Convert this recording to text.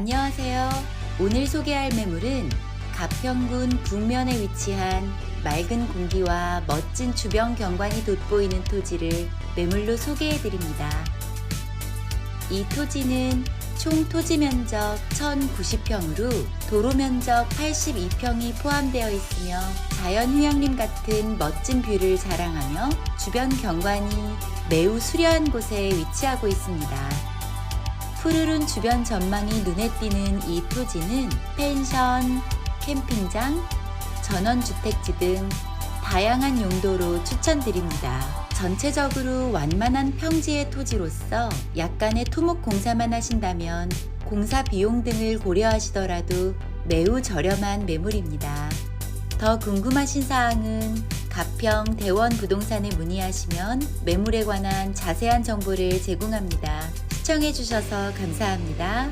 안녕하세요. 오늘 소개할 매물은 가평군 북면에 위치한 맑은 공기와 멋진 주변 경관이 돋보이는 토지를 매물로 소개해 드립니다. 이 토지는 총 토지 면적 1090평으로 도로 면적 82평이 포함되어 있으며 자연 휴양림 같은 멋진 뷰를 자랑하며 주변 경관이 매우 수려한 곳에 위치하고 있습니다. 푸르른 주변 전망이 눈에 띄는 이 토지는 펜션, 캠핑장, 전원주택지 등 다양한 용도로 추천드립니다. 전체적으로 완만한 평지의 토지로서 약간의 토목 공사만 하신다면 공사 비용 등을 고려하시더라도 매우 저렴한 매물입니다. 더 궁금하신 사항은 가평 대원 부동산에 문의하시면 매물에 관한 자세한 정보를 제공합니다. 시청해주셔서 감사합니다.